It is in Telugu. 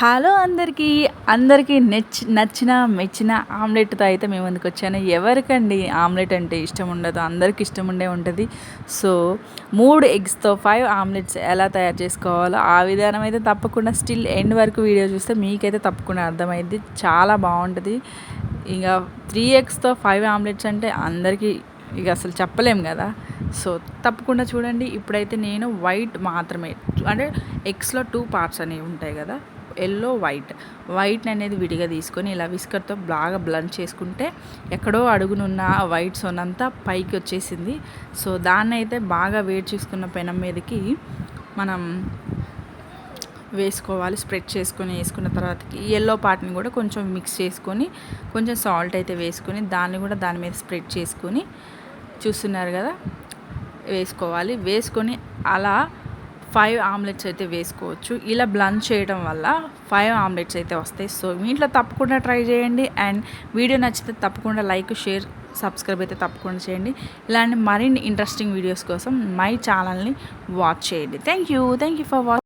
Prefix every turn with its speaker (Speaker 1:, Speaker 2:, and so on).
Speaker 1: హలో అందరికీ అందరికీ నెచ్ నచ్చిన మెచ్చిన ఆమ్లెట్తో అయితే మేము ముందుకు వచ్చాను. ఎవరికండి ఆమ్లెట్ అంటే ఇష్టం ఉండదు? అందరికి ఇష్టం ఉండే ఉంటుంది. సో మూడు ఎగ్స్తో ఫైవ్ ఆమ్లెట్స్ ఎలా తయారు చేసుకోవాలో ఆ విధానం అయితే తప్పకుండా స్టిల్ ఎండ్ వరకు వీడియో చూస్తే మీకైతే తప్పకుండా అర్థమైంది చాలా బాగుంటుంది. ఇంకా త్రీ ఎగ్స్తో ఫైవ్ ఆమ్లెట్స్ అంటే అందరికీ ఇక అసలు చెప్పలేం కదా? సో తప్పకుండా చూడండి. ఇప్పుడైతే నేను వైట్ మాత్రమే అంటే ఎగ్స్లో టూ పార్ట్స్ అనేవి ఉంటాయి కదా? Yellow white. వైట్ అనేది విడిగా తీసుకొని ఇలా విస్కర్తో బాగా బ్లండ్ చేసుకుంటే ఎక్కడో అడుగునున్న వైట్ సోన్ అంతా పైకి వచ్చేసింది. సో దాన్ని అయితే బాగా వేడి చేసుకున్న పెనం మీదకి మనం వేసుకోవాలి స్ప్రెడ్ చేసుకొని వేసుకున్న తర్వాతకి. ఎల్లో పార్ట్ని కూడా కొంచెం మిక్స్ చేసుకొని కొంచెం సాల్ట్ అయితే వేసుకొని దాన్ని కూడా దాని మీద స్ప్రెడ్ చేసుకొని చూస్తున్నారు కదా వేసుకోవాలి. వేసుకొని అలా ఫైవ్ ఆమ్లెట్స్ అయితే వేసుకోవచ్చు. ఇలా బ్లంచ్ చేయడం వల్ల ఫైవ్ ఆమ్లెట్స్ అయితే వస్తాయి. సో మీ ఇంట్లో తప్పకుండా ట్రై చేయండి. అండ్ వీడియో నచ్చితే తప్పకుండా లైక్ షేర్ సబ్స్క్రైబ్ అయితే తప్పకుండా చేయండి. ఇలాంటి మరిన్ని ఇంట్రెస్టింగ్ వీడియోస్ కోసం మై ఛానల్ని వాచ్ చేయండి. Thank you. Thank you for watch